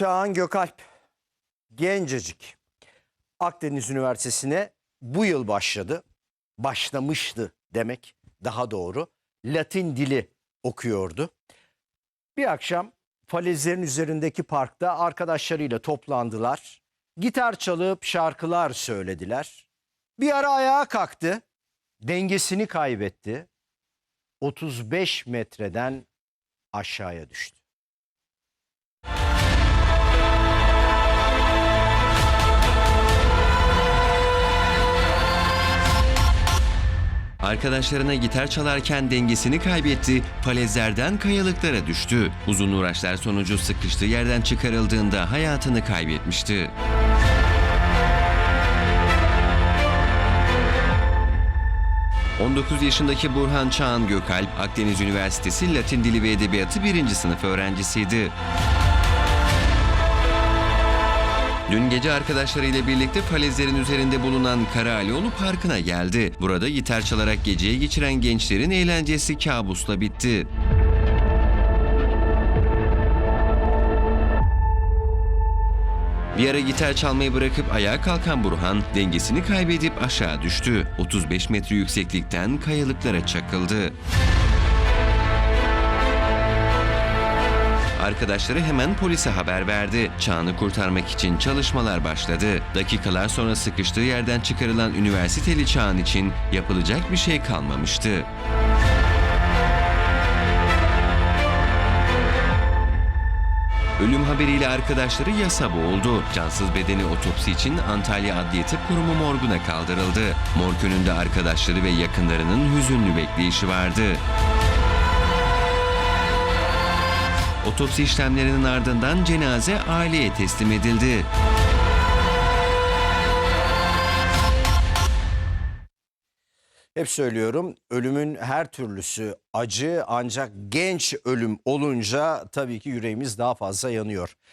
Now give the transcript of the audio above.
Çağan Gökalp, gencecik. Akdeniz Üniversitesi'ne bu yıl başladı. Başlamıştı demek daha doğru. Latin dili okuyordu. Bir akşam falezlerin üzerindeki parkta arkadaşlarıyla toplandılar. Gitar çalıp şarkılar söylediler. Bir ara ayağa kalktı. Dengesini kaybetti. 35 metreden aşağıya düştü. Arkadaşlarına gitar çalarken dengesini kaybetti, falezlerden kayalıklara düştü. Uzun uğraşlar sonucu sıkıştığı yerden çıkarıldığında hayatını kaybetmişti. ...19 yaşındaki Burhan Çağan Gökalp, Akdeniz Üniversitesi Latin Dili ve Edebiyatı 1. sınıf öğrencisiydi. Dün gece arkadaşlarıyla birlikte falezlerin üzerinde bulunan Karaaliolu Parkı'na geldi. Burada gitar çalarak geceyi geçiren gençlerin eğlencesi kabusla bitti. Bir ara gitar çalmayı bırakıp ayağa kalkan Burhan dengesini kaybedip aşağı düştü. 35 metre yükseklikten kayalıklara çakıldı. Arkadaşları hemen polise haber verdi. Çağını kurtarmak için çalışmalar başladı. Dakikalar sonra sıkıştığı yerden çıkarılan üniversiteli Çağan için yapılacak bir şey kalmamıştı. Ölüm haberiyle arkadaşları yasa boğuldu. Cansız bedeni otopsi için Antalya Adliye Tıp Kurumu morguna kaldırıldı. Morg önünde arkadaşları ve yakınlarının hüzünlü bekleyişi vardı. Otopsi işlemlerinin ardından cenaze aileye teslim edildi. Hep söylüyorum ölümün her türlüsü acı ancak genç ölüm olunca tabii ki yüreğimiz daha fazla yanıyor.